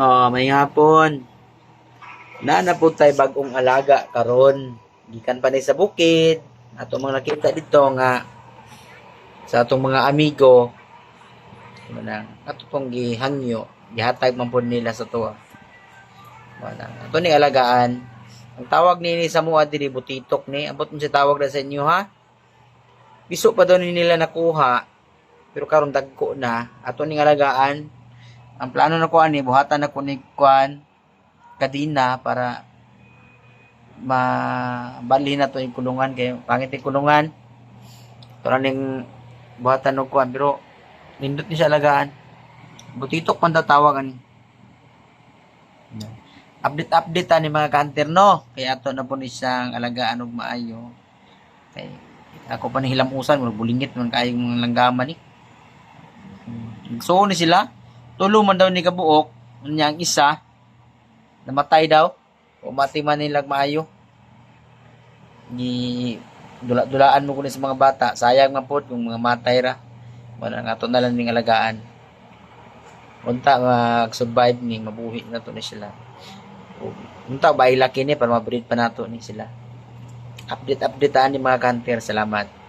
Oh, may hapon. Na na po tay bagong alaga karon. Gikan pa ni sa bukid. Ato mga nakita dito nga sa atong mga amigo manang ato pong gihangyo gihatag man po nila sa tuwa. Manang ato ni alagaan. Ang tawag ni sa mua diri butitok ni. Abot mo si tawag na sa inyo ha? Biso pa daw ni nila nakuha pero karon dagko na. Ato ning alagaan ang plano na ko ani buhatan na ko ni kuan kadina para mabalhin na to yung kulungan kay pangit yung kulungan. Para ning buhatan og kuan pero nindot ni siya alagaan. Butitok man daw tawag ani. Update update ta ni mga kanter no? Kay ato na po ni siyang alagaan og maayo. Kay ako pa ni hilamusan bulingit man kayo mga langgaman ni. So ni sila tulo man daw ni kabuok unya ang isa namatay daw. O mati man nilag maayo gi dula-dulaan mo kunin sa mga bata. Sayang man po kung mga matay ra. Wala nga to na lang ning alagaan. Unta mag survive ni mabuhi na to ni sila. Unta ba ilaki ni para mabreed pa nato ni sila. Update update ni mga kanter salamat